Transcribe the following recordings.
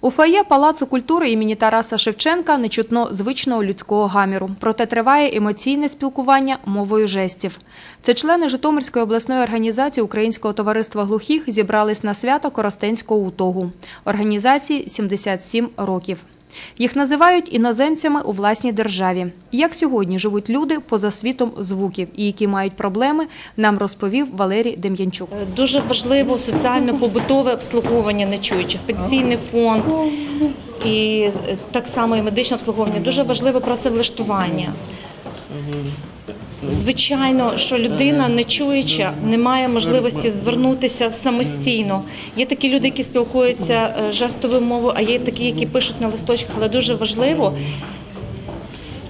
У фає Палацу культури імені Тараса Шевченка не чутно звичного людського гаміру. Проте триває емоційне спілкування мовою жестів. Це члени Житомирської обласної організації Українського товариства глухих зібрались на свято Коростенського утогу. Організації 77 років. Їх називають іноземцями у власній державі. Як сьогодні живуть люди поза світом звуків і які мають проблеми, нам розповів Валерій Дем'янчук. Дуже важливо соціально-побутове обслуговування нечуючих, пенсійний фонд і е, так само і медичне обслуговування. Дуже важливе працевлаштування. Звичайно, що людина нечуюча не має можливості звернутися самостійно. Є такі люди, які спілкуються е, жестовою мовою, а є такі, які пишуть на листочках, але дуже важливо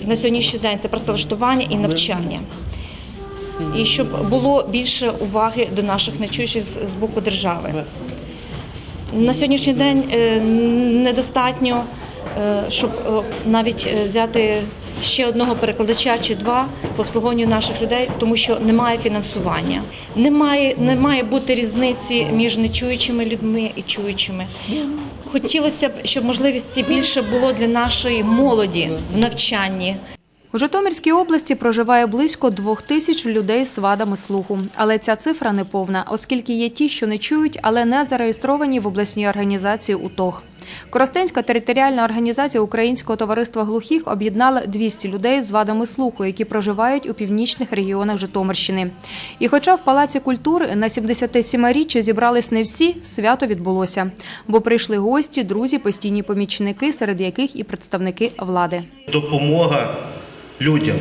на сьогоднішній день це працевлаштування і навчання. І щоб було більше уваги до наших нечуючих з боку держави. На сьогоднішній день е, недостатньо, е, щоб навіть взяти ще одного перекладача чи два по обслуговуванню наших людей, тому що немає фінансування. Немає, не має бути різниці між нечуючими людьми і чуючими. Хотілося б, щоб можливості більше було для нашої молоді в навчанні. У Житомирській області проживає близько двох тисяч людей з вадами слуху. Але ця цифра не повна, оскільки є ті, що не чують, але не зареєстровані в обласній організації УТОГ. Коростенська територіальна організація Українського товариства глухих об'єднала 200 людей з вадами слуху, які проживають у північних регіонах Житомирщини. І хоча в Палаці культури на 77-річчя зібрались не всі, свято відбулося. Бо прийшли гості, друзі, постійні помічники, серед яких і представники влади. допомога людям.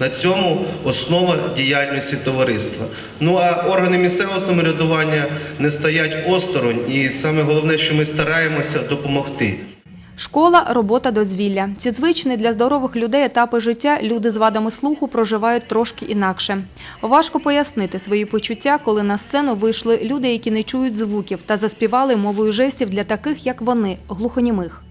На цьому основа діяльності товариства. Ну а органи місцевого самоврядування не стоять осторонь, і саме головне, що ми стараємося допомогти. Школа, робота, дозвілля. Ці звичні для здорових людей етапи життя люди з вадами слуху проживають трошки інакше. Важко пояснити свої почуття, коли на сцену вийшли люди, які не чують звуків, та заспівали мовою жестів для таких, як вони, глухонімих.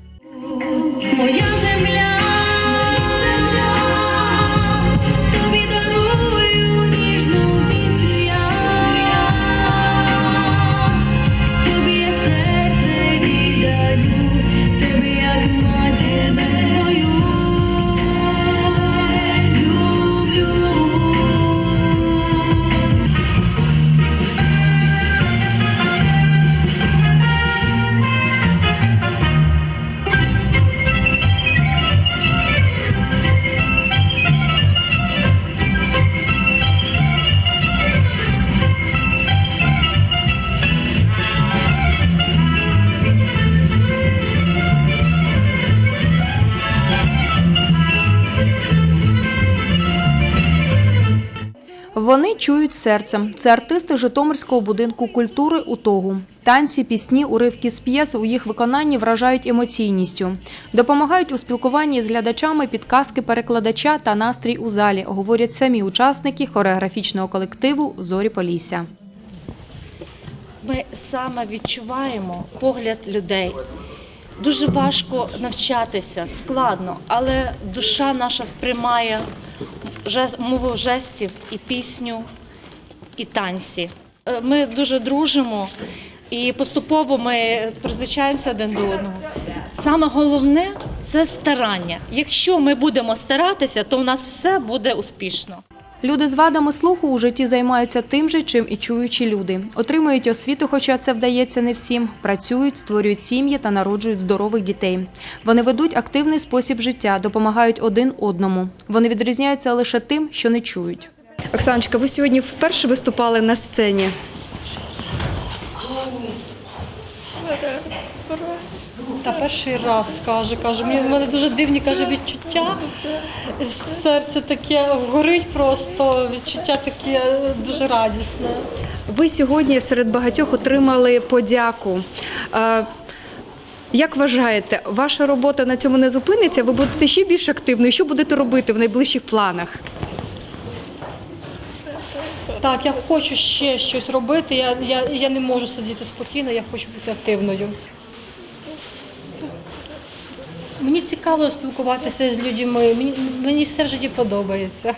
Вони чують серцем. Це артисти Житомирського будинку культури «Утогу». Танці, пісні, уривки з п'єс у їх виконанні вражають емоційністю. Допомагають у спілкуванні з глядачами підказки перекладача та настрій у залі, говорять самі учасники хореографічного колективу Зорі Полісся. Ми саме відчуваємо погляд людей. Дуже важко навчатися, складно, але душа наша сприймає мову жестів і пісню, і танці. Е, Ми дуже дружимо і поступово ми призвичаємося один до одного. Саме головне це старання. Якщо ми будемо старатися, то у нас все буде успішно. Люди з вадами слуху у житті займаються тим же, чим і чуючі люди. Отримують освіту, хоча це вдається не всім. Працюють, створюють сім'ї та народжують здорових дітей. Вони ведуть активний спосіб життя, допомагають один одному. Вони відрізняються лише тим, що не чують. Оксаночка, ви сьогодні вперше виступали на сцені. Та перший раз каже, каже, мені в мене дуже дивні каже відчуття. Серце таке горить просто, відчуття таке дуже радісне. Ви сьогодні серед багатьох отримали подяку. Е, Як вважаєте, ваша робота на цьому не зупиниться? Ви будете ще більш активною? Що будете робити в найближчих планах? Так, я хочу ще щось робити. Я, я, я не можу сидіти спокійно, я хочу бути активною. Мені цікаво спілкуватися з людьми. Мені, мені все в житті подобається.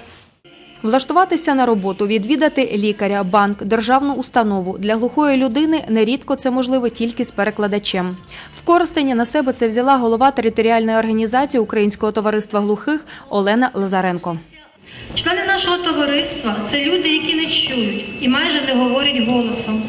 Влаштуватися на роботу, відвідати лікаря, банк, державну установу для глухої людини нерідко це можливо тільки з перекладачем. В Коростені на себе це взяла голова територіальної організації Українського товариства глухих Олена Лазаренко. Члени нашого товариства це люди, які не чують і майже не говорять голосом.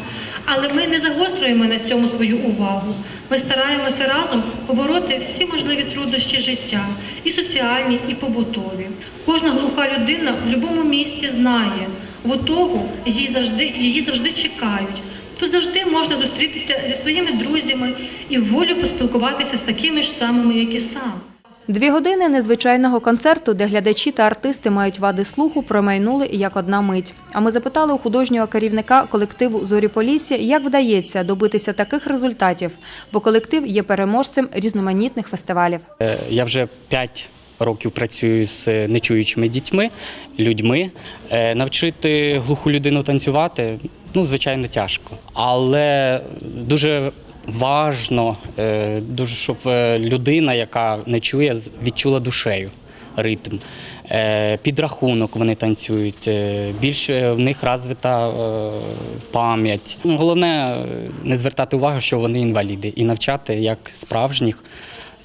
Але ми не загострюємо на цьому свою увагу. Ми стараємося разом побороти всі можливі труднощі життя, і соціальні, і побутові. Кожна глуха людина в будь-якому місті знає, в отогу її завжди, її завжди чекають. Тут завжди можна зустрітися зі своїми друзями і волю поспілкуватися з такими ж самими, як і сам. Дві години незвичайного концерту, де глядачі та артисти мають вади слуху, промайнули як одна мить. А ми запитали у художнього керівника колективу Зорі Полісся, як вдається добитися таких результатів, бо колектив є переможцем різноманітних фестивалів. Е, Я вже 5 років працюю з нечуючими дітьми, людьми. Е, Навчити глуху людину танцювати ну, звичайно, тяжко. Але дуже важно, е, дуже, щоб е, людина, яка не чує, відчула душею ритм. Е, Підрахунок вони танцюють, більш в них розвита пам'ять. Ну, Головне не звертати увагу, що вони інваліди, і навчати як справжніх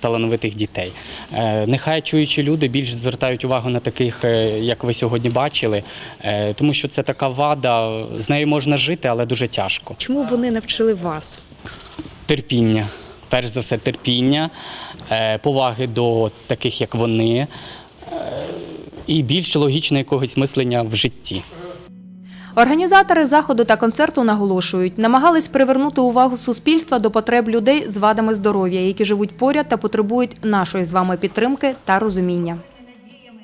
талановитих дітей. Нехай чуючі люди більш звертають увагу на таких, як ви сьогодні бачили, тому що це така вада, з нею можна жити, але дуже тяжко. Чому вони навчили вас? Терпіння, перш за все, терпіння, е, поваги до таких, як вони, е, і більш логічне якогось мислення в житті. Організатори заходу та концерту наголошують, намагались привернути увагу суспільства до потреб людей з вадами здоров'я, які живуть поряд та потребують нашої з вами підтримки та розуміння.